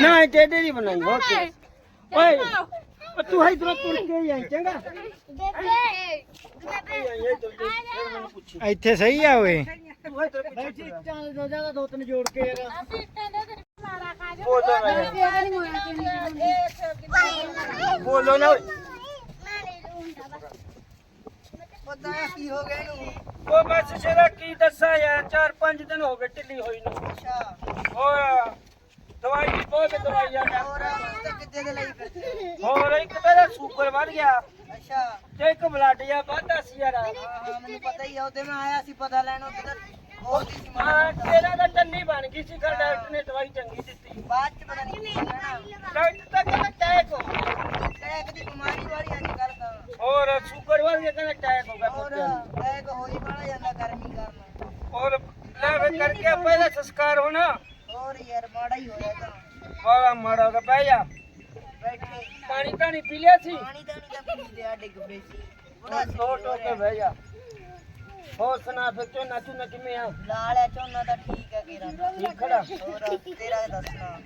ਨਾ ਟੇਡੇ ਦੀ ਬਣਾਈ? ਹੋ ਕੇ? ਓਏ ਓ ਤੂੰ ਹਾਈ ਤੁਰ ਤੁਰ ਕੇ ਆਈ ਚੰਗਾ। ਇੱਥੇ ਸਹੀ ਆ ਓਏ। ਚੱਲ ਦੋ ਜਗ੍ਹਾ ਦੋ ਤਿੰਨ ਜੋੜ ਕੇ ਯਾਰ ਕੀ ਹੋ ਗਿਆ ਇਹਨੂੰ। ਉਹ ਬਸ ਸ਼ੇਰਾ ਕੀ ਦੱਸਾਂ ਯਾਰ ਚਾਰ ਪੰਜ ਦਿਨ ਹੋ ਗਏ ਢਿੱਲੀ ਹੋਈ ਨੂੰ। ਅੱਛਾ। ਹੋਰ। ਦਵਾਈ ਦੀ ਬਹੁਤ ਦਵਾਈ ਆ। ਹੋਰ ਤਾਂ ਕਿੱਦੇ ਦੇ ਲਈ ਫਿਰਦੇ ਹੋਰ ਇੱਕ ਤੇਰਾ ਸ਼ੂਗਰ ਵੱਧ ਗਿਆ। ਅੱਛਾ। ਤੇ ਇੱਕ ਬਲੱਡ ਜਾਂ ਵਾਧਾ ਸੀ ਯਾਰ ਹਾਂ ਹਾਂ ਮੈਨੂੰ ਪਤਾ ਹੀ ਆ ਉਹਦੇ ਮੈਂ ਆਇਆ ਸੀ ਪਤਾ ਲੈਣ ਹੋਰ ਦੀ ਸੀ ਮੈਂ ਹਾਂ ਤੇਰਾ ਤਾਂ ਟੰਨੀ ਬਣ ਗਈ ਸੀ ਕਰ ਡਾਕਟਰ ਨੇ ਦਵਾਈ ਚੰਗੀ ਦਿੱਤੀ। ਬਾਅਦ ਚ ਪਤਾ ਨਹੀਂ ਡਾਕਟਰ ਤਾਂ ਕਹਿੰਦਾ ਟੈਕ ਹੋ ਗਿਆ। ਟੈਕ ਦੀ ਬਿਮਾਰੀ ਵਾਲੀ ਅੱਜ ਕੱਲ ਤਾਂ। ਹੋਰ ਸ਼ੂਗਰ ਵੱਧ ਗਿਆ ਕਹਿੰਦਾ ਟੈਕ ਹੋ ਗਿਆ ਹੋਰ ਨੂੰ। ਟੈਕ ਹੋਈ ਬੜਾ ਜਾਂਦਾ ਗਰਮੀ ਕਾਰਨ। ਹੋਰ ਲੈ ਫਿਰ ਕਰਕੇ ਪਹਿਲਾ ਸੰਸਕਾਰ ਹੋਣਾ। ਹੋਰ ਯਾਰ ਮਾੜਾ ਹੀ ਹੋਇਆ ਤਾਂ। ਬੜਾ ਮਾੜਾ ਗਿਆ ਬਹਿ ਜਾ ਬੈਠੇ। ਪਾਣੀ ਤਾਂ ਪੀ ਲਿਆ ਸੀ? ਪਾਣੀ ਤਾਂ ਨਹੀਂ ਤਾਂ ਪੀ ਲਿਆ ਡਿੱਗ ਪਏ ਸੀ। ਬੜਾ ਸੀ ਦੋ ਟੋਕੇ ਬਹਿ ਜਾ। ਹੋਰ ਸੁਣਾ ਫਿਰ ਝੋਨਾ ਝੋਨਾ ਕਿਵੇਂ ਆ? ਲਾਲ ਹੈ ਝੋਨਾ ਤਾਂ ਠੀਕ ਹੈ ਕੇਰਾ ਠੀਕ ਖੜਾ ਹੋਰ ਤੇਰਾ ਦੱਸਣਾ।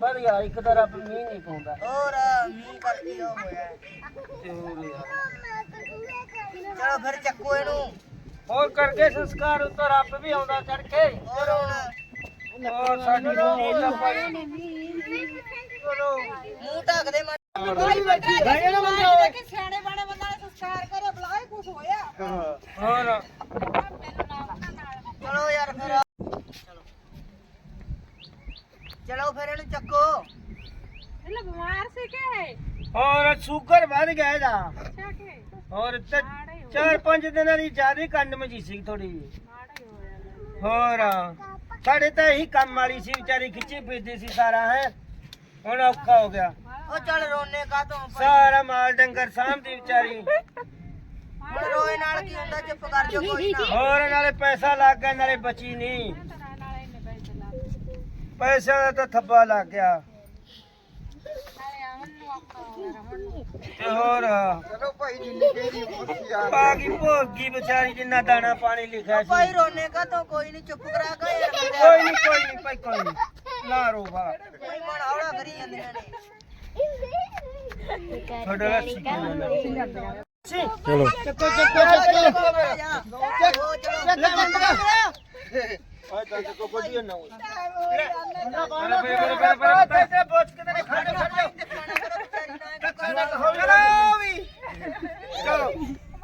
ਵਧੀਆ ਇੱਕ ਤਾਂ ਰੱਬ ਮੀਂਹ ਨਹੀਂ ਪਾਉਂਦਾ। ਹੋਰ ਮੀਂਹ ਕਰਕੇ ਉਹ ਹੋਇਆ। ਹੈ। ਤੇ ਹੋਰ ਯਾਰ। ਚਲੋ ਫਿਰ ਚੱਕੋ ਇਹਨੂੰ। ਹੋਰ ਕਰਕੇ ਸੰਸਕਾਰ ਉੱਤੇ ਰੱਬ ਵੀ ਆਉਂਦਾ ਚੜ ਕੇ। ਹੋਰ ਹੁਣ ਸਾਡੀ ਰੋਟੀ ਦਾ ਭਾਈ ਚਲੋ ਮੂੰਹ ਢੱਕ ਦੇ ਮੜ ਬਹਿ ਜਾ ਬੰਦਾ ਓਏ ਸਿਆਣੇ ਬਾਣੇ ਬੰਦਾ ਨੇ ਸੰਸਕਾਰ ਕਰੇ ਬਲਾਏ ਕੁਝ ਹੋਇਆ ਹੋਰ ਚਲੋ ਯਾਰ ਫਿਰ ਚਲੋ ਚਲੋ ਫਿਰ ਇਹਨੂੰ ਚੱਕੋ એટલે બીમાર છે કે ਹੋਰ ਸ਼ੂਗਰ ਵੱਧ ਗਿਆ ਇਹਦਾ અચ્છા કે ਹੋਰ ਤੇ ਚਾਰ ਪੰਜ ਦਿਨਾਂ ਦੀ ਜ਼ਿਆਦਾ ਕੰਡ ਮਜੀ ਸੀ ਥੋੜੀ માડે હોયા ਹੋਰ ਸਾਡੇ ਤਾਂ ਇਹੀ ਕੰਮ ਵਾਲੀ ਸੀ ਵਿਚਾਰੀ ਖਿੱਚੀ ਪੀਦੀ ਸੀ ਸਾਰਾ ਹੈ। ਹੁਣ ਔਖਾ ਹੋ ਗਿਆ। ਉਹ ਚੱਲ ਰੋਨੇ ਕਾ ਤੋਂ ਸਾਰਾ ਮਾਲ ਡੰਗਰ ਸਾਂਭਦੀ ਵਿਚਾਰੀ। ਚੁੱਪ ਹੋਰ ਨਾਲੇ ਪੈਸਾ ਲੱਗ ਗਿਆ ਨਾਲੇ ਬਚੀ ਨਹੀਂ ਪੈਸਾ ਦਾ ਤਾਂ ਥੱਬਾ ਲੱਗ ਗਿਆ। ਤੇ ਹੋਰ? ਚਲੋ ਭਾਈ ਜਿੰਨੀ ਕਿਹਦੀ ਮੁੱਠੀ ਆ। ਬਾਗੀ ਭੋਗੀ ਵਿਚਾਰੀ ਜਿੰਨਾ ਦਾਣਾ ਪਾਣੀ ਲਿਖਿਆ ਸੀ। ਭਾਈ ਰੋਨੇ ਕਾ ਤੋਂ ਕੋਈ ਨਹੀਂ ਚੁੱਪ ਕਰਾ ਕੇ ਯਾਰ ਕੋਈ ਨਹੀਂ ਕੋਈ ਨਹੀਂ ਭਾਈ ਕੋਈ ਨਹੀਂ ਲਾ ਰੋ ਬਾ ਕੋਈ ਮਨ ਹੌਲਾ ਕਰੀ ਜਾਂਦੀਆਂ ਨੇ। ਤੁਹਾਡਾ ਰੱਸੀ ਸੀ ਚਲੋ। ਚੱਕੋ ਚੱਕੋ ਚੱਕੋ ਤਾਂ ਚੱਕੋ ਵਧੀਆ ਨਾ ਹੋਏ ਅਰੇ ਬਰੇ ਬਰੇ ਬਰੇ ਬਰੇ ਤੇ ਬੋਚ ਕੇ ਤੇ ਖੜ ਖੜ ਚਲੋ ਵੀ ਚਲੋ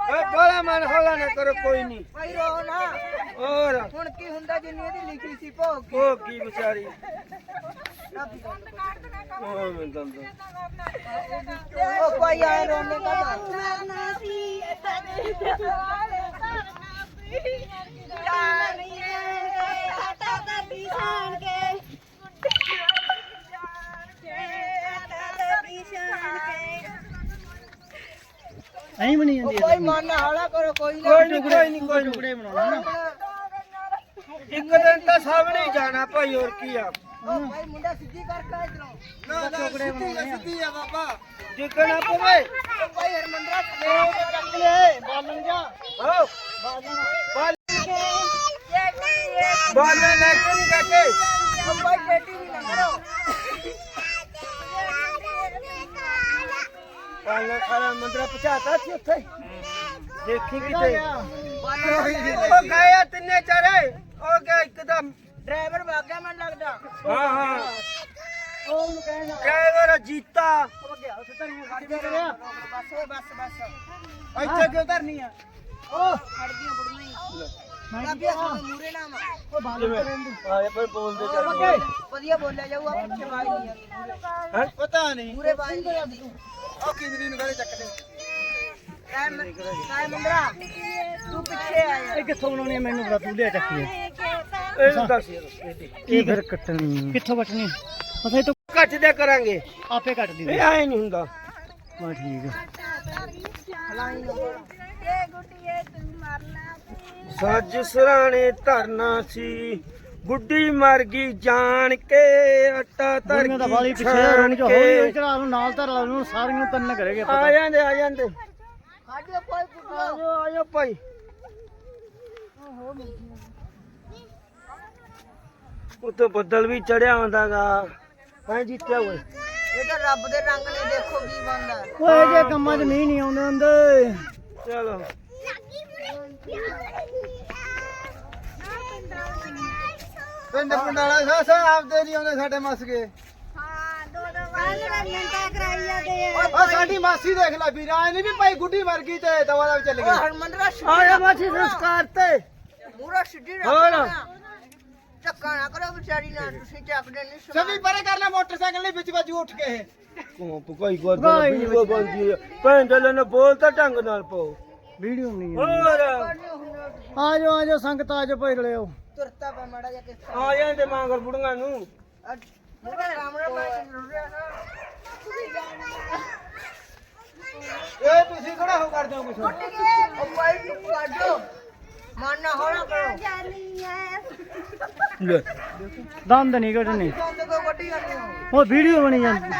ਓਏ ਬੜਾ ਮਨ ਹੌਲਾ ਨਾ ਕਰੋ ਕੋਈ ਨਹੀਂ ਭਾਈ ਰੋ ਨਾ ਹੋਰ ਹੁਣ ਕੀ ਹੁੰਦਾ ਜਿੰਨੀ ਇਹਦੀ ਲਿਖੀ ਸੀ ਭੋਗ ਭੋਗੀ ਵਿਚਾਰੀ ਰੱਬ ਦੀ ਗੱਲ। ਓਏ ਮੈਂ ਦੰਦ ਉਹ ਭਾਈ ਆਏ ਰੋਨੇ ਕਾ ਤੋਂ ਐਂ ਬਣੀ ਜਾਂਦੀ ਕੋਈ ਮਨ ਨਾ ਹੌਲਾ ਕਰੋ ਕੋਈ ਨਾ। ਕੋਈ ਨਹੀਂ ਕੋਈ ਨਹੀਂ ਕੋਈ। ਟੁਕੜੇ ਬਣਾਉਣਾ ਨਾ। ਇੱਕ ਦਿਨ ਤਾਂ ਸਭ ਨੇ ਜਾਣਾ ਭਾਈ ਹੋਰ ਕੀ ਆ? ਉਹ ਭਾਈ ਮੁੰਡਾ ਸਿੱਧੀ ਕਰਕੇ ਇਧਰੋਂ। ਨਾ ਨਾ ਸਿੱਧੀ ਆ। ਸਿੱਧੀ ਆ ਬਾਬਾ। ਜਿੱਕਣਾ ਪਵੇ ਉਹ ਭਾਈ ਹਰਮੰਦਰਾ ਉਹ ਚੱਕ ਲੈ ਬਾਲਣ ਜਾ। ਹੋ ਬਾਲ ਬਾਲਣ ਲੈ ਕੇ ਨਹੀਂ ਕਾਕੇ ਭਾਈ ਬੇਟੀ ਨਹੀਂ ਲੰਗਰੋ ਬਾਲਣ ਖਾਣਾ ਮੰਦਰਾ ਪਹੁੰਚਾਤਾ ਸੀ ਉੱਥੇ। ਦੇਖੀ ਕਿਤੇ। ਉਹ ਗਏ ਤਿੰਨੇ ਚਾਰੇ। ਉਹ ਗਿਆ ਇੱਕਦਮ ਡਰਾਈਵਰ ਭਾਗ ਗਿਆ ਮੈਨੂੰ ਲੱਗਦਾ। ਹਾਂ ਹਾਂ। ਉਹ ਨੂੰ ਕਹਿੰਦਾ ਡਰਾਈਵਰ ਜੀਤਾ ਬਸ ਓਏ ਬਸ ਬਸ ਇੱਥੇ ਕਿਉਂ ਧਰਨੀ ਆ? ਉਹ ਖੜ ਗਈਆਂ ਬੁੜੀਆਂ ਪਤਾ ਨਹੀਂ ਮੂਰੇ ਬਾਈ ਨਹੀਂ ਆਉਂਦੀ ਉਹ ਕਿੰਦਰੀ ਨੂੰ ਗਾਲੇ ਚੱਕਦੇ ਕਾਇ ਕਾਇ ਮੰਦਰਾ ਤੂੰ ਪਿੱਛੇ ਆ ਇਹ ਕਿੱਥੋਂ ਬਣਾਉਣੀ ਆ ਮੈਨੂੰ ਬੜਾ ਤੂੰ ਲਿਆ ਚੱਕੀ ਇਹਨੂੰ ਦੱਸ ਯਾਰ ਇਹਦੀ। ਕੀ ਫਿਰ ਕੱਟਣੀ ਕਿੱਥੋਂ ਕੱਟਣੀ ਪਤਾ ਤੂੰ ਕੱਟ ਦਿਆ ਕਰਾਂਗੇ ਆਪੇ ਕੱਟ ਦੀ ਇਹ ਐ ਨਹੀਂ ਹੁੰਦਾ ਬਾ ਠੀਕ ਆ ਸੱਜ ਸਰਾਣੇ ਧਰਨਾ ਸੀ। ਗੁੱਡੀ ਮਰ ਗਈ ਜਾਣ ਕੇ ਆਟਾ ਧਰ ਦੁਨੀਆ ਦਾ ਬਾਲੀ ਗਈ ਪਿੱਛੇ ਰੁਕ ਛਾਣ ਜਾ ਹੋਈ ਹੋਈ ਕੇ। ਚੜਾ ਨੂੰ ਨਾਲ ਧਰ ਲਾ ਨੂੰ ਸਾਰੀਆਂ ਨੂੰ ਤੰਨ ਕਰੇਗੇ ਆ ਜਾਂਦੇ ਆ ਜਾਂਦੇ। ਸਾਡੇ ਕੋਈ ਪੁੱਤਰਾ ਆਜੋ ਆਜੋ ਭਾਈ। ਉੱਤੇ ਬੱਦਲ ਵੀ ਚੜਿਆ ਹੁੰਦਾਗਾ ਮੈਂ ਜਿੱਤਿਆ ਹੋਏ ਇਹ ਤਾਂ ਰੱਬ ਦੇ ਰੰਗ ਨੇ ਦੇਖੋ ਕੀ ਬਣਦਾ। ਓਏ ਜੇ ਕੰਮਾਂ 'ਚ ਮੀਂਹ ਨਹੀਂ ਆਉਂਦੇ ਹੁੰਦੇ। ਚਲੋ। ਪਿੰਡ ਪੰਡਾਲਾ ਸਾਸਾ ਆਪਦੇ ਨਹੀਂ ਆਉਂਦੇ ਸਾਡੇ ਮਸਕੇ ਓ ਸਾਡੀ ਮਾਸੀ ਦੇਖ ਲੈ ਵੀਰਾ ਇਹ ਨਹੀਂ ਵੀ ਭਾਈ ਗੁੱਡੀ ਮਰ ਗਈ ਤੇ ਦਵਾ ਦਾ ਚੱਲ ਗਈ। ਆਇਆ ਮਾਛੀ ਸੰਸਕਾਰ ਤੇ। ਮੂਰਾ ਸਿੱਧੀ ਹੋਰ। ਰੱਖ ਧੱਕਾ ਨਾ ਕਰੋ ਵਿਚਾਰੀ ਨਾਲ ਤੁਸੀਂ ਚੱਕਦੇ ਨਹੀਂ ਸਭੀ ਪਰੇ ਕਰ ਲੈ ਮੋਟਰਸਾਈਕਲ ਨਹੀਂ ਵਿੱਚ ਵੱਜ ਉੱਠ ਕੇ ਕੋ ਕੋਈ ਗੋਦ ਵੀਡੀਓ ਬਣਦੀ ਹੈ ਭੈਣ ਦੇ ਨੇ ਬੋਲਤਾ ਢੰਗ ਨਾਲ ਪਾਓ। ਵੀਡੀਓ ਨਹੀਂ ਹੋਰ। ਆ ਜਾਓ ਆ ਜਾਓ ਸੰਗਤ ਆ ਜਾਓ ਭਾਈ ਲਿਓ। ਤੁਰਤਾ ਪਾ ਮਾੜਾ ਜਿਹਾ ਕਿਸ ਆ ਜਾਂਦੇ ਮਾਂਗਰ ਬੁੜੀਆਂ ਨੂੰ। ਮੂਰਾ ਰਾਮੜਾ ਮਾਰ ਰੁੜਿਆ ਨਾ ਏ ਤੁਸੀਂ ਕਿਹੜਾ ਹੋ ਕਰਦੇ ਹੋ ਕੁਛ? ਉਹ ਭਾਈ ਤੂੰ ਕਾਢੋ ਮਨ ਨਾ ਹੋਣਾ ਕਰੋ। ਲੈ। ਦੰਦ ਨਹੀਂ ਕੋ ਹੋ? ਉਹ ਵੀਡੀਓ ਬਣੀ ਜਾਂਦੀ।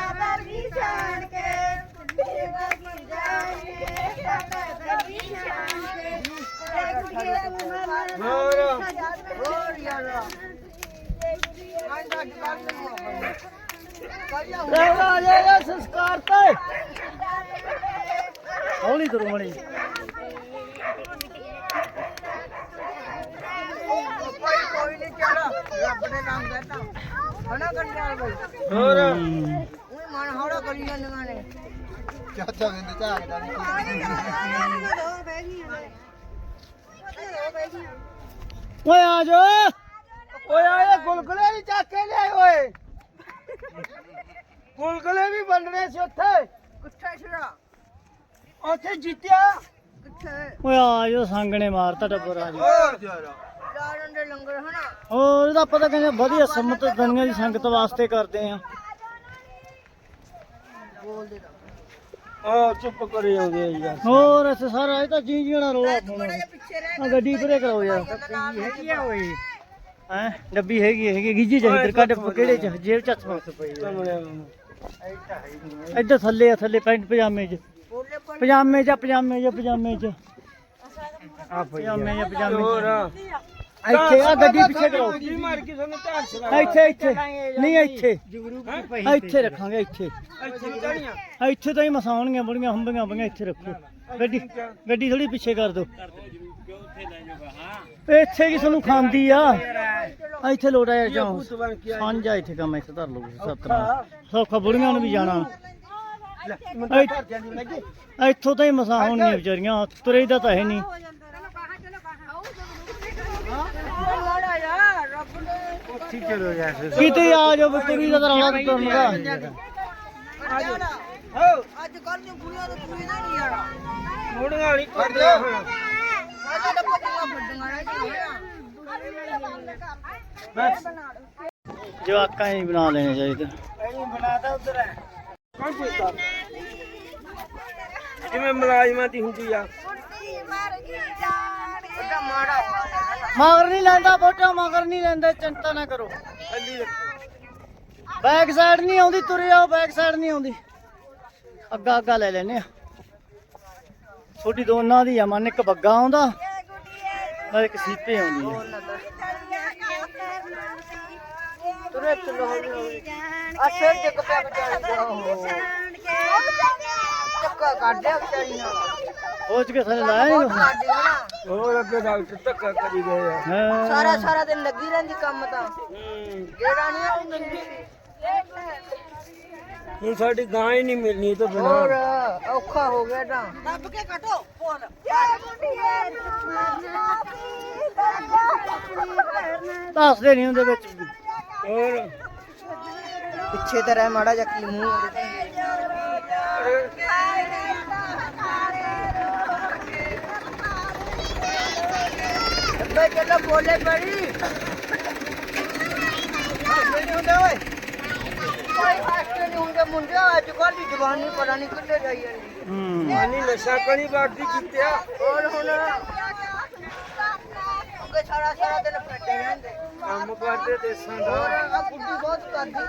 ਹੋਰ ਹੋਰ ਯਾਰ ਆਂ ਦਾ ਜਵਾਬ ਨਹੀਂ ਹੋਣਾ ਕੱਲਿਆ ਲੈ ਆ ਜਾ ਜਾ ਸੰਸਕਾਰ ਤੇ ਹੌਲੀ ਤੁਰ ਮਣੀ ਕੋਈ ਕੋਈ ਨਹੀਂ ਚੱਲ ਰੱਬ ਦੇ ਨਾਮ ਕਹਤਾ ਹਣਾ ਕੰਡਿਆ ਬਈ ਹੋਰ ਉਹ ਮਨ ਹੌੜਾ ਕਰੀ ਜਾਂਦੀਆਂ ਨੇ ਚਾਚਾ ਵਿੰਦ ਝਾਕਦਾ ਓਏ ਆ ਜਾ। ਓਏ ਆਏ ਗੁਲਗੁਲੇ ਵੀ ਚੱਕ ਕੇ ਲਿਆਏ ਓਏ। ਗੁਲਗੁਲੇ ਵੀ ਵੰਡਣੇ ਸੀ ਉੱਥੇ। ਕਿੱਥੇ ਛੜਾ ਉੱਥੇ ਜਿੱਤਿਆ। ਕਿੱਥੇ? ਓਏ ਆ ਜਾ ਸੰਗ ਨੇ ਮਾਰਤਾ ਟੱਬਰ ਆ ਜਾ। ਹੋਰ ਚਾਰਨ ਦੇ ਲੰਗਰ ਹਨਾ? ਹੋਰ ਇਹਦਾ ਪਤਾ ਕਹਿੰਦੇ ਵਧੀਆ ਸੰਮਤ ਦੁਨੀਆ ਦੀ ਸੰਗਤ ਵਾਸਤੇ ਕਰਦੇ ਆ। ਬੋਲਦੇ ਤਾਂ। ਆ ਚੁੱਪ ਕਰੇ ਜਾਂਦੇ ਆ ਯਾਰ। ਹੋਰ ਇੱਥੇ ਸਾਰਾ ਇਹ ਤਾਂ ਜੀ ਜੀਣਾ ਰੋਲਾ ਪਾਉਣਾ ਥੋੜਾ ਜਿਹਾ ਪਿੱਛੇ ਰਹਿ ਆ ਗੱਡੀ ਪਰੇ ਕਰੋ ਯਾਰ। ਹੈਗੀ ਆ ਓਏ ਹੈ? ਡੱਬੀ ਹੈਗੀ ਹੈਗੀ ਗਿੱਜੀ ਚ ਇੱਧਰ ਕੱਢ ਕਿਹੜੇ ਚ? ਜੇਬ ਚ ਹੱਥ ਮਾਰ ਪਈ ਕਮਲਿਆਂ ਨੂੰ ਇੱਧਰ ਥੱਲੇ ਆ ਥੱਲੇ ਪੈਂਟ ਪਜਾਮੇ ਚ। ਪਜਾਮੇ ਚ ਪਜਾਮੇ ਚ ਪਜਾਮੇ ਚ ਆ। ਪਜਾਮੇ ਚ ਪਜਾਮੇ ਹੋਰ। ਚ ਇੱਥੇ ਆ ਗੱਡੀ ਪਿੱਛੇ ਕਰੋ ਜੀ ਮਾਰ ਕੇ ਤੁਹਾਨੂੰ ਧਾਨ ਸਲਾ ਇੱਥੇ ਇੱਥੇ। ਨਹੀਂ ਇੱਥੇ। ਇੱਥੇ ਰੱਖਾਂਗੇ ਇੱਥੇ। ਇੱਥੇ ਤਾਂ ਹੀ ਮਸਾਉਣਗੀਆਂ ਬੜੀਆਂ ਹੰਬੀਆਂ ਬੜੀਆਂ ਇੱਥੇ ਰੱਖੋ। ਗੱਡੀ ਗੱਡੀ ਥੋੜੀ ਪਿੱਛੇ ਕਰ ਦਿਓ। ਇੱਥੇ ਕੀ ਸਾਨੂੰ ਖਾਂਦੀ ਆ? ਇੱਥੇ ਲੋੜਾ ਯਾਰ ਜਾਓ ਸਾਂਝਾ ਇੱਥੇ ਕੰਮ ਇੱਥੇ ਧਰ ਲਓ ਸਤਰਾ ਸੌਖਾ ਬੁੜੀਆਂ ਨੂੰ ਵੀ ਜਾਣਾ। ਇੱਥੋਂ ਤਾਂ ਹੀ ਮਸਾ ਹੋਣਗੀਆਂ ਵਿਚਾਰੀਆਂ ਤੁਰੇ ਦਾ ਤਾਂ ਹੈ ਨਹੀਂ ਮਾੜਾ ਯਾਰ ਰੱਬ ਨੇ ਠੀਕ ਚਲੋ ਯਾਰ ਕਿਤੇ ਆ ਜਾਓ ਤੁਰੀ ਦਾ ਤਾਂ ਰੌਲਾ ਤੁਰਨ ਦਾ ਅੱਜ ਕੱਲ ਦੀਆਂ ਕੁੜੀਆਂ ਤਾਂ ਕੋਈ ਦਾ ਨਹੀਂ ਯਾਰ ਮੋੜੀਆਂ ਨਹੀਂ ਕਰਦੀਆਂ ਹੁਣ ਸਾਡੇ ਤਾਂ ਪੱਟੀਆਂ ਫੱਡੀਆਂ ਬਸ ਜਵਾਕਾਂ ਹੀ ਬਣਾ ਲੈਣੇ ਚਾਹੀਦੇ। ਇਹਨੂੰ ਬਣਾਤਾ ਉਧਰ ਹੈ ਕੌਣ ਪੁੱਛਦਾ ਜਿਵੇਂ ਮਲਾਜ਼ਮਾਂ ਦੀ ਹੁੰਦੀ ਆ ਮਾੜਾ ਮਗਰ ਨਹੀਂ ਲੈਂਦਾ ਬੋਟਾ ਮਗਰ ਨਹੀਂ ਲੈਂਦਾ ਚਿੰਤਾ ਨਾ ਕਰੋ। ਰੱਖੋ ਬੈਕ ਸਾਈਡ ਨਹੀਂ ਆਉਂਦੀ ਤੁਰੇ ਆਓ ਬੈਕ ਸਾਈਡ ਨਹੀਂ ਆਉਂਦੀ। ਅੱਗਾ ਅੱਗਾ ਲੈ ਲੈਨੇ ਆ। ਛੋਟੀ ਦੋਨਾਂ ਦੀ ਆ ਮਨ ਇੱਕ ਬੱਗਾ ਆਉਂਦਾ ਨਾਲ ਇੱਕ ਸੀਪੇ ਆਉਂਦੀ ਆ। ਤੁਰੇ ਚਲੋ ਹੌਲੀ ਹੌਲੀ ਆ ਸਿਰ ਡਿੱਗ ਪਿਆ ਵਿਚਾਰੀ ਦਾ। ਚੱਕਾ ਕੱਢਿਆ ਵਿਚਾਰੀ ਨਾਲ। ਪਹੁੰਚ ਕੇ ਥੱਲੇ ਲਾਇਆ ਨਹੀਂ? ਸਾਡੀ ਨਾ। ਹੋਰ ਅੱਗੇ ਡਾਕਟਰ ਧੱਕਾ ਕਰੀ ਗਏ ਆ। ਹਾਂ। ਸਾਰਾ ਸਾਰਾ ਦਿਨ ਲੱਗੀ ਰਹਿੰਦੀ ਕੰਮ ਤਾਂ। ਹੂੰ। ਜਿਹੜਾ ਨਹੀਂ ਆਉਂ ਦਿੰਦੀ ਹੁਣ ਸਾਡੀ ਗਾਂ ਹੀ ਨਹੀਂ ਮਿਲਣੀ ਇਹ ਤੋਂ ਹੋਰ ਬਿਨਾ ਔਖਾ ਹੋ ਗਿਆ ਤਾਂ। ਦੱਬ ਕੇ ਕੱਟੋ ਫੋਨ। ਦੱਸਦੇ ਨਹੀਂ ਹੁੰਦੇ ਵਿੱਚ। ਹੋਰ। ਪਿੱਛੇ ਤੇ ਰਹਿ ਮਾੜਾ ਜਿਹਾ ਕੀ ਮੂੰਹ ਉਹਦੇ ਤੇ। ਬੰਬੇ ਚੱਲੋ ਬੋਲੇ ਬੜੀ ਹਾਸੇ ਨਹੀਂ ਹੁੰਦੇ ਓਏ ਕੋਈ ਹਾਸਤੇ ਨਹੀਂ ਹੁੰਦੇ ਮੁੰਡੇ ਅੱਜ ਕੱਲ੍ਹ ਦੀ ਜਵਾਨੀ ਪਤਾ ਨਹੀਂ ਕਿੱਥੇ ਜਾਈ ਜਾਂਦੀ ਹੂੰ ਮਾਨੀ ਨਸ਼ਾ ਕਣੀ ਬਾਦੀ ਕੀਤਿਆ ਹੋਰ ਹੁਣ ਅੱਗੇ ਸਾਰਾ ਸਾਰਾ ਦਿਨ ਫਿਰਦੇ ਰਹਿੰਦੇ ਕੰਮ ਕਰਦੇ ਦੇਸਾਂ ਹੋਰ ਦਾ ਆ ਗੁੱਡੀ ਬਹੁਤ ਕਰਦੀ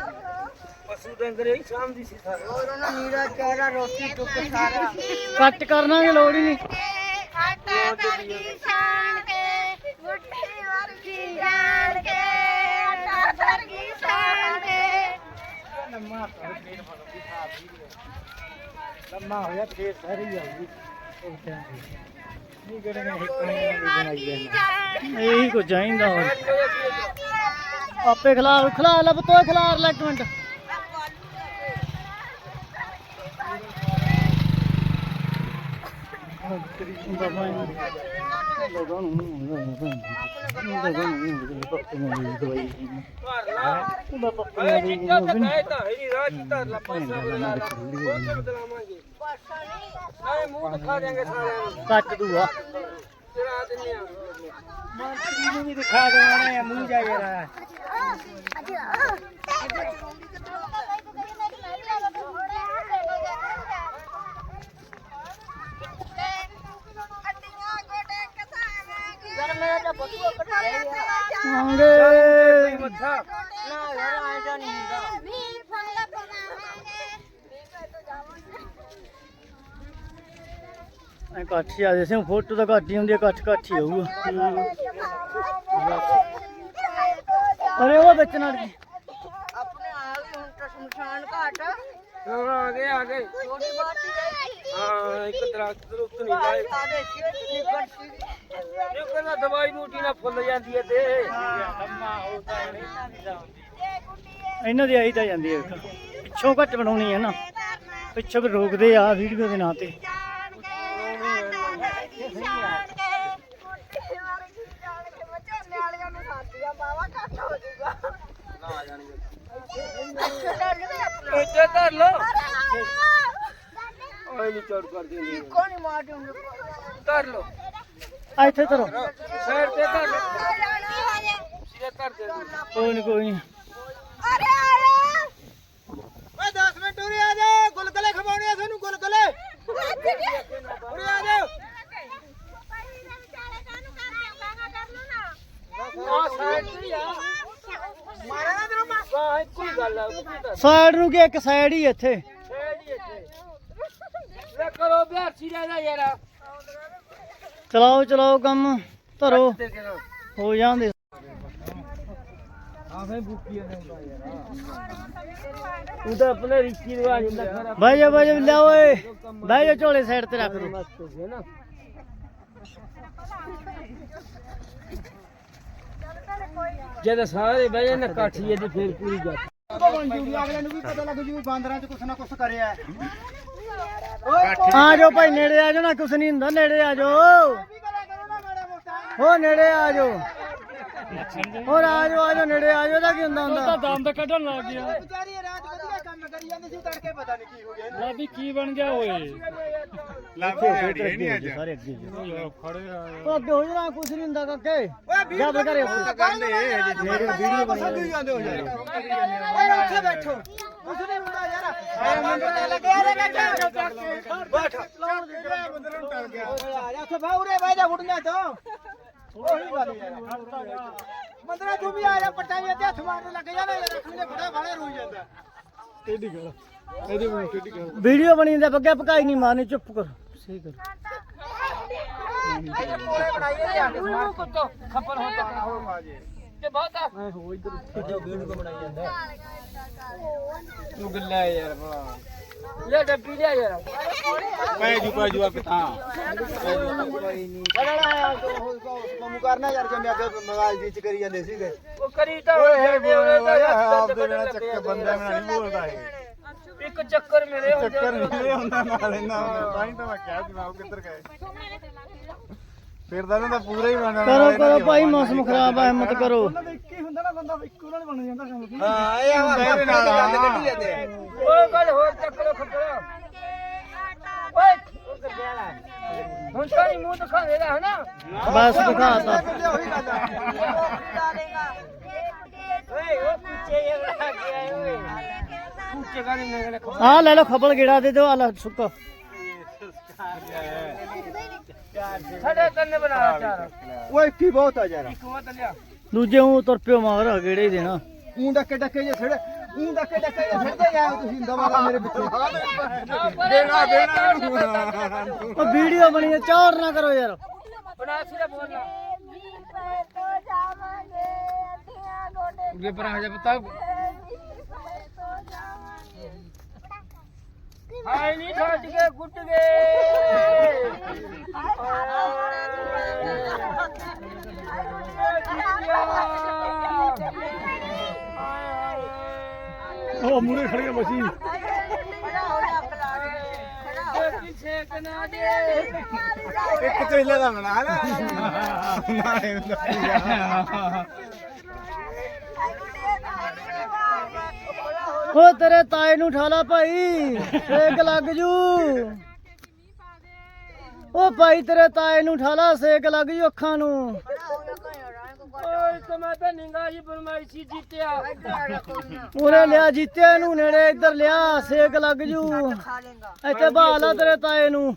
ਪਸ਼ੂ ਡੰਗਰੇ ਹੀ ਸਾਂਭਦੀ ਸੀ ਸਾਰੇ ਹੋਰ ਉਹਨਾਂ ਨੀਰਾ ਚਾਰਾ ਰੋਟੀ ਟੁੱਕ ਸਾਰਾ ਕੱਟ ਕਰਨਾ ਦੀ ਲੋੜ ਹੀ ਨਹੀਂ ਆਟਾ ਕੇ ਮੁੱਠੀ ਵਰਗੀ ਜਾਨ ਕੇ ਆਟਾ ਵਰਗੀ ਸ਼ਾਨ ਕੇ ਲੰਮਾ ਹੋਇਆ ਫੇਰ ਸਾਰੀ ਆਉਗੀ ਨਹੀਂ ਕਿਹੜੇ ਨੇ ਹਿੱਕਣੇ ਬਣਾਈ ਜਾਂਦੇ ਇਹੀ ਕੁਝ ਚਾਹੀਦਾ ਹੋਰ ਆਪੇ ਖਿਲਾਰ ਖਿਲਾਰ ਲੈ ਪੁੱਤੋ ਕੱਟ ਦੂਆ ਚੜਾ ਦਿੰਨੇ ਆ ਮੰਤਰੀ ਨੂੰ ਵੀ ਦਿਖਾ ਦੇਣਾ ਮੂੰਹ ਜਾ ਯਾਰ ਯਾਰ ਮੇਰਾ ਤਾਂ ਬਤੂਆ ਕੱਟਿਆ ਆਂਗੇ ਮੱਥਾ ਨਾ ਯਾਰ ਐਂ ਤਾਂ ਨਹੀਂ ਹੁੰਦਾ ਐ ਕੱਠ ਆ ਜੈਸੇ ਫੋਟੋ ਤਾਂ ਘੱਟ ਹੀ ਹੁੰਦੀ ਹੈ ਕੱਠ ਕੱਠ ਹੀ ਹੋਊਗਾ ਅਰੇ ਉਹ ਵਿੱਚ ਨਾਲ ਕੀ ਆਪਣੇ ਆ ਗਈ ਹੁਣ ਤਾਂ ਸ਼ਮਸ਼ਾਨ ਘਾਟ ਹਾਂ ਆ ਗਏ ਆ ਗਏ ਥੋੜੀ ਬਾਤੀ ਰਹੀ ਹਾਂ ਇੱਕ ਦਰਖਤ ਦਰੁਖਤ ਨਹੀਂ ਲਾਏ ਸਾਡੇ ਸ਼ੇਰ ਨਿਕਲ ਸੀ ਇਹ ਕਹਿੰਦਾ ਦਵਾਈ ਬੂਟੀ ਨਾਲ ਫੁੱਲ ਜਾਂਦੀ ਹੈ ਤੇ ਇਹਨਾਂ ਦੀ ਆਈ ਤਾਂ ਜਾਂਦੀ ਹੈ। ਪਿੱਛੋਂ ਘੱਟ ਬਣਾਉਣੀ ਹੈ ਨਾ। ਪਿੱਛੋਂ ਵੀ ਰੋਕਦੇ ਆ ਵੀਡੀਓ ਦੇ ਨਾਂ ਤੇ। ਇੱਥੇ ਧਰ ਲੋ ਓਏ ਨਹੀਂ ਚੜ ਕਰ ਦਿੰਦੀ ਕੋਣੀ ਮਾਰ ਦਿੰਦੇ ਧਰ ਲੋ ਆ ਇੱਥੇ ਧਰੋ। ਸਾਈਡ ਤੇ ਧਰ ਲੋ ਸਿਰੇ ਧਰ ਦੇ ਕੋਈ ਨਹੀਂ ਕੋਈ ਨਹੀਂ ਓਏ 10 ਮਿੰਟ ਉਰੇ ਆ ਜਾ। ਗੁਲਗਲੇ ਖਵਾਉਣੇ ਆ ਸਾਨੂੰ ਗੁਲਗਲੇ। ਉਰੇ ਆ ਜਾ। ਆ ਸਾਈਡ ਤੇ ਆ। ਮਾਰਿਆ ਇੱਕੋ ਹੀ ਗੱਲ ਆ ਸਾਈਡ ਨੂੰ ਕੀ ਇੱਕ ਸਾਈਡ ਹੀ ਇੱਥੇ। ਸਾਈਡ ਹੀ ਇੱਥੇ। ਲੈ ਕਰੋ ਬਿਹਾਰ ਸਿਰੇ ਦਾ ਯਾਰ। ਚਲਾਓ ਚਲਾਓ ਕੰਮ ਧਰੋ। ਹੋ ਜਾਂਦੇ। ਆਵੇਂ ਬੁੱਕੀਆਂ ਨੇ ਹੁੰਦਾ ਯਾਰ ਉਹਦਾ ਆਪਣੇ ਰੀਤੀ ਰਿਵਾਜ ਹੁੰਦਾ ਖਰਾ। ਬਾਈ ਜਾ ਬਾਈ ਜਾ ਲੈ ਓਏ। ਬਾਈ ਜਾ ਝੋਲੇ ਸਾਈਡ ਤੇ ਰੱਖ ਦੋ ਮਸਤ ਹੋ ਗਿਆ ਨਾ। ਜਦ ਸਾਰੇ ਬਹਿ ਜਾਣ ਕਾਠੀ ਇਹਦੀ ਫੇਰ ਪੂਰੀ ਜਾ ਅਗਲੇ ਨੂੰ ਵੀ ਪਤਾ ਲੱਗ ਜੂ ਬਾਂਦਰਾਂ 'ਚ ਕੁਛ ਨਾ ਕੁਛ ਕਰਿਆ ਆ ਜਾਓ ਭਾਈ ਨੇੜੇ ਆ ਜਾਓ ਨਾ ਕੁਛ ਨਹੀਂ ਹੁੰਦਾ ਨੇੜੇ ਆ ਜਾਓ। ਹੋ ਨੇੜੇ ਆ ਜਾਓ। ਹੋਰ ਆ ਜਾਓ ਆ ਜਾਓ ਨੇੜੇ ਆ ਜਾਓ ਦਾ ਕੀ ਹੁੰਦਾ ਹੁੰਦਾ? ਦੰਦ ਕੱਢਣ ਲੱਗ ਗਿਆ। ਵਿਚਾਰੀ ਰਾਤ ਵਧੀਆ ਕੰਮ ਕਰੀ ਜਾਂਦੀ ਸੀ ਤੜਕੇ ਪਤਾ ਨਹੀਂ ਕੀ ਹੋ ਗਿਆ ਲੈ ਵੀ ਕੀ ਬਣ ਗਿਆ ਓਏ। ਸਾਰੇ ਅੱਗੇ ਉਹ ਅੱਗੇ ਹੋ ਜਾਣਾ ਕੁਛ ਨਹੀਂ ਹੁੰਦਾ ਕਾਕੇ। ਜਾ ਮੇਰੇ ਵੀਡੀਓ ਬਣਾ ਜਾਂਦੇ ਹੋ ਯਾਰ। ਓਏ ਉੱਥੇ ਬੈਠੋ। ਕੁਛ ਨਹੀਂ ਹੁੰਦਾ ਯਾਰ ਆਇਆ ਮੈਨੂੰ ਤਾਂ ਲੱਗਿਆ ਰੇ ਬੈਠਾ। ਬੈਠ ਬੰਦਰ ਨੂੰ ਟਲ ਗਿਆ। ਆ ਜਾ ਉੱਥੇ ਬਾਉਰੇ ਬਹਿ ਜਾ ਗੁੱਡੀਆਂ ਤੋਂ। ਉਹੀ ਗੱਲ ਯਾਰ। ਮੰਦਰਾ ਤੂੰ ਵੀ ਆ ਜਾ ਪੱਟਾ ਵੀ ਤੇ ਹੱਥ ਮਾਰਨ ਲੱਗ ਜਾ ਨਾ ਯਾਰ ਅੱਖ ਨੇ ਬੜਾ ਵਾਲੇ ਰੋਈ ਜਾਂਦਾ। ਟੇਢੀ ਇਹਦੀ ਵੀਡੀਓ ਬਣੀ ਜਾਂਦਾ ਬੱਗਾ ਪਕਾਈ ਨਹੀਂ ਮਾਰਨੀ ਚੁੱਪ ਕਰ। ਸਹੀ ਕਰ ਕੋਲੇ ਬਣਾਈਏ ਲਿਆ ਕੇ ਸਮਾਰ ਕੁੱਤੋ ਖੱਪਰ ਹੁੰਦਾ। ਹੋ ਮਾਜੇ ਤੇ ਬਹੁਤ ਆ। ਐ ਹੋ ਇਧਰ ਜੋ ਵੀਡੀਓ ਬਣਾਈ ਜਾਂਦਾ। ਤੂੰ ਗੱਲਾ ਯਾਰ ਬੜਾ ਲੈ ਡੱਬੀ ਲਿਆ ਯਾਰ। ਪੈ ਜੂ ਪੈ ਜੂ ਆਪੇ ਤਾਂ। ਮਮੂ ਕਰਨਾ ਯਾਰ ਜਿਵੇਂ ਅੱਗੇ ਮੋਬਾਈਲ ਵਿੱਚ ਕਰੀ ਜਾਂਦੇ ਸੀਗੇ। ਉਹ ਕਰੀ ਤਾਂ ਜਾਂਦੇ ਉਹਨੇ ਤਾਂ ਆਪਦੇ ਨਾਲ ਚੱਕਰ ਬੰਦੇ ਨਾਲ ਨਹੀਂ ਬੋਲਦਾ ਇਹ ਇੱਕ ਚੱਕਰ ਮੇਰੇ ਹੋ ਚੱਕਰ ਮੇਰੇ ਹੁੰਦਾ ਨਾਲ ਇਹਨਾਂ ਤਾਂ ਹੀ ਤਾਂ ਮੈਂ ਕਿਹਾ ਜਨਾਬ ਕਿੱਧਰ ਗਏ। ਫਿਰ ਤਾਂ ਇਹਨਾਂ ਦਾ ਪੂਰਾ ਹੀ ਬਣਨਾ ਕਰੋ ਕਰੋ ਭਾਈ ਮੌਸਮ ਖਰਾਬ ਆ ਹਿੰਮਤ ਕਰੋ। ਇੱਕ ਹੀ ਹੁੰਦਾ ਨਾ ਬੰਦਾ ਇੱਕੋ ਨਾਲ ਬਣ ਜਾਂਦਾ ਕੰਮ ਹਾਂ ਇਹ ਆ ਮੇਰੇ ਨਾਲ ਕੱਢੀ ਜਾਂਦੇ ਆ। ਉਹ ਗੱਲ ਹੋਰ ਚੱਕ ਲੋ ਖੱਪੜਾ ਓਏ ਉਹ ਗੱਡਿਆ ਹੁਣ ਤਾਂ ਨਹੀਂ ਮੂੰਹ ਦਿਖਾ ਦੇਗਾ ਹਨਾ? ਬਸ ਦਿਖਾਤਾ ਉਹੀ ਗੱਲ ਆ। ਓਏ ਉਹ ਪੁੱਛੇ ਇਹ ਬਣਾ ਕੇ ਆਏ ਓਏ। ਪੁੱਛੇ ਕਾ ਨਹੀਂ ਨਗਲੇ ਆ ਲੈ ਲਓ ਖਬਲ ਗੇੜਾ ਦੇ ਦਿਓ ਆ ਲੈ ਸੁੱਕਾ। ਸਾਡੇ ਕੰਨੇ ਬਣਾ ਚਾਰ। ਓਏ ਕੀ ਬਹੁਤ ਆ ਯਾਰ। ਇੱਕ ਲਿਆ। ਦੂਜੇ ਨੂੰ ਤੁਰ ਪਿਓ ਮਗਰ ਗੇੜੇ ਹੀ ਦੇਣਾ। ਊਂ ਡੱਕੇ ਡੱਕੇ ਜੇ ਛੜੇ ਊਂ ਡੱਕੇ ਡੱਕੇ ਜੇ ਛੜਦੇ ਜਾ ਤੁਸੀਂ ਦਵਾ ਮੇਰੇ ਪਿੱਛੇ ਦੇਣਾ ਦੇਣਾ ਉਹ ਵੀਡੀਓ ਬਣੀ ਹੈ ਚੌੜ ਨਾ ਕਰੋ ਯਾਰ। ਬਣਾ ਸਿਰੇ ਬੋਲਣਾ ਅੱਗੇ ਪਰ ਆ ਜਾ ਬਤਾ ਹਾਏ ਨਹੀਂ ਛੱਡ ਕੇ ਗੁੱਟ ਗਏ। ਉਹ ਮੂਰੇ ਖੜ ਗਿਆ ਮਸੀਂ। ਪਿੱਛੇ ਕਨਾ ਦੇ। ਇੱਕ ਚੇਲੇ ਦਾ ਬਣਾ ਲੈ। ਨਾਲੇ ਉਹ ਤੇਰੇ ਤਾਏ ਨੂੰ ਠਾਲਾ ਭਾਈ ਸੇਕ ਲੱਗ ਜੂ। ਉਹ ਭਾਈ ਤੇਰੇ ਤਾਏ ਨੂੰ ਠਾਲਾ ਸੇਕ ਲੱਗ ਜੂ ਅੱਖਾਂ ਨੂੰ। ਓਏ ਕਮਾ ਤਾਂ ਨਿੰਗਾ ਜੀ ਬਰਮਾਈਸ਼ੀ ਜਿੱਤਿਆ। ਉਹਨੇ ਲਿਆ ਜੀਤਿਆ ਇਹਨੂੰ ਨੇੜੇ ਇੱਧਰ ਲਿਆ ਸੇਕ ਲੱਗ ਜੂ। ਇੱਥੇ ਬਹਾਲਾ ਤੇਰੇ ਤਾਏ ਨੂੰ।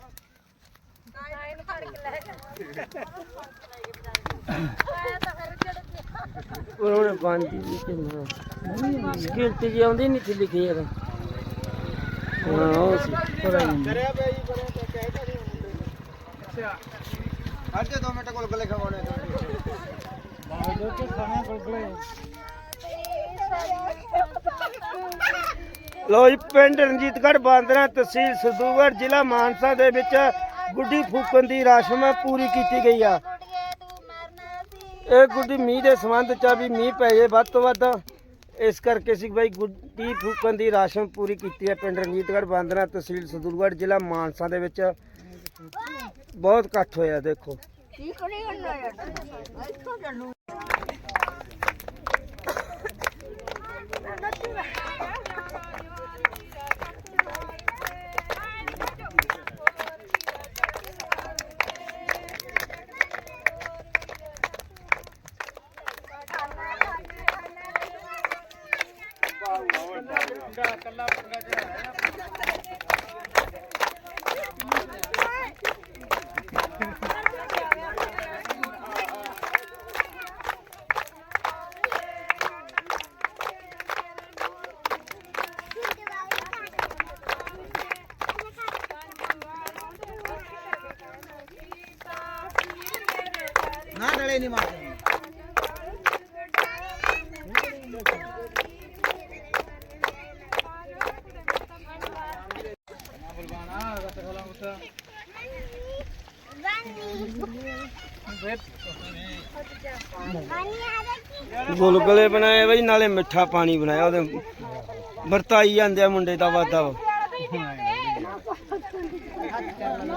ਉਹਨੇ ਬੰਦੀ ਵੀ ਕਿੰਨਾ ਮੁਸ਼ਕਿਲ ਤੇ ਜੀ ਆਉਂਦੀ ਨਹੀਂ ਸੀ ਲਿਖੀ ਯਾਰ ਹਾਂ ਉਹ ਸੀ ਅੱਜ 2 ਮਿੰਟ ਕੋਲ ਗਲੇ ਖਵਾਉਣੇ ਲੋ ਜੀ, ਪਿੰਡ ਰਣਜੀਤਗੜ੍ਹ ਬਾਂਦਰਾ ਤਹਿਸੀਲ ਸਦੂਗੜ੍ਹ ਜ਼ਿਲ੍ਹਾ ਮਾਨਸਾ ਦੇ ਵਿੱਚ ਗੁੱਡੀ ਫੂਕਣ ਦੀ ਰਸਮ ਪੂਰੀ ਕੀਤੀ ਗਈ ਆ। ਇਹ ਗੁੱਡੀ ਮੀਂਹ ਦੇ ਸੰਬੰਧ ਚ ਆ ਵੀ ਮੀਂਹ ਪੈ ਜੇ ਵੱਧ ਤੋਂ ਵੱਧ। ਇਸ ਕਰਕੇ ਸੀ ਬਾਈ ਗੁੱਡੀ ਫੂਕਣ ਦੀ ਰਸਮ ਪੂਰੀ ਕੀਤੀ ਹੈ ਪਿੰਡ ਰਣਜੀਤਗੜ੍ਹ ਬਾਂਦਰਾ ਤਹਿਸੀਲ ਸਦੂਗੜ੍ਹ ਜ਼ਿਲ੍ਹਾ ਮਾਨਸਾ ਦੇ ਵਿੱਚ। ਬਹੁਤ ਇਕੱਠ ਹੋਇਆ ਦੇਖੋ ਕੀ ਕਰੀ ਜਾਂਦਾ ਯਾਰ ਇੱਥੋਂ ਚੱਲੂ ਨਾ ਡਲੇ ਨਹੀਂ ਮਾਰਦੇ। ਗੁਲਗੁਲੇ ਬਣਾਏ ਬਈ, ਨਾਲੇ ਮਿੱਠਾ ਪਾਣੀ ਬਣਾਇਆ, ਉਹਦੇ ਵਰਤਾਈ ਜਾਂਦੇ ਆ ਮੁੰਡੇ ਦਾ ਵਾਦਾ ਵਾ